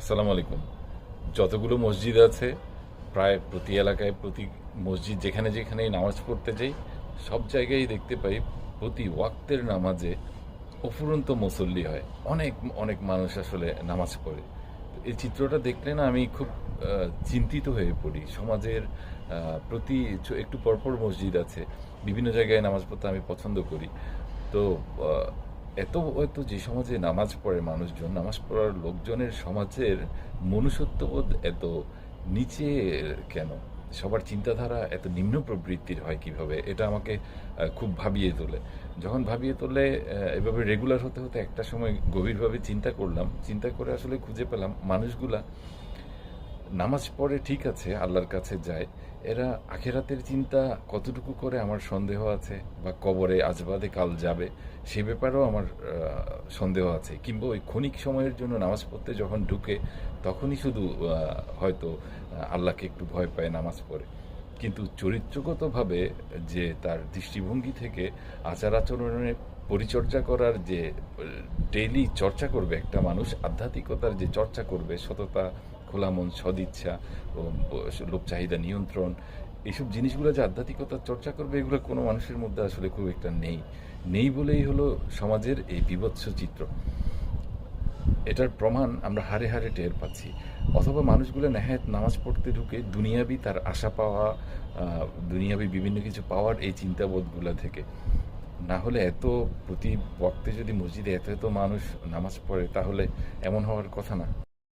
আসসালামু আলাইকুম। যতগুলো মসজিদ আছে, প্রায় প্রতি এলাকায়, প্রতি মসজিদ যেখানে যেখানেই নামাজ পড়তে যাই, সব জায়গায় দেখতে পাই প্রতি ওয়াক্তের নামাজে অফুরন্ত মুসল্লি হয়। অনেক অনেক মানুষ আসলে নামাজ পড়ে। এই চিত্রটা দেখলে না আমি খুব চিন্তিত হয়ে পড়ি। সমাজের প্রতি একটু পরপর মসজিদ আছে। বিভিন্ন জায়গায় নামাজ পড়তে আমি পছন্দ করি। তো এত হয়তো যে সমাজে নামাজ পড়ে মানুষজন, নামাজ পড়ার লোকজনের সমাজের মনুষ্যত্ববোধ এত নিচে কেন? সবার চিন্তাধারা এত নিম্ন প্রবৃত্তির হয় কীভাবে? এটা আমাকে খুব ভাবিয়ে তোলে। যখন ভাবিয়ে তোলে এভাবে রেগুলার হতে হতে একটা সময় গভীরভাবে চিন্তা করলাম। চিন্তা করে আসলে খুঁজে পেলাম, মানুষগুলা নামাজ পড়ে ঠিক আছে, আল্লাহর কাছে যায়। এরা আখেরাতের চিন্তা কতটুকু করে আমার সন্দেহ আছে বা কবরে আজবাদে কাল যাবে, সে ব্যাপারেও আমার সন্দেহ আছে। কিংবা ওই ক্ষণিক সময়ের জন্য নামাজ পড়তে যখন ঢুকে, তখনই শুধু হয়তো আল্লাহকে একটু ভয় পায় নামাজ পড়ে। কিন্তু চরিত্রগতভাবে যে তার দৃষ্টিভঙ্গি থেকে আচার আচরণের পরিচর্যা করার যে ডেইলি চর্চা করবে একটা মানুষ, আধ্যাত্মিকতার যে চর্চা করবে, সততা খোলা মন, সদিচ্ছা লোক চাহিদা নিয়ন্ত্রণ, এইসব জিনিসগুলো যে আধ্যাত্মিকতার চর্চা করবে, এগুলো কোনো মানুষের মধ্যে আসলে খুব একটা নেই। নেই বলেই হলো সমাজের এই বিভৎস চিত্র। এটার প্রমাণ আমরা হারে হারে টের পাচ্ছি। অথবা মানুষগুলো নেহায়ত নামাজ পড়তে ঢুকে দুনিয়াবি তার আশা পাওয়া দুনিয়াবি বিভিন্ন কিছু পাওয়ার এই চিন্তাবোধগুলো থেকে। না হলে এত প্রতি বক্তে যদি মসজিদে এত এত মানুষ নামাজ পড়ে, তাহলে এমন হওয়ার কথা না।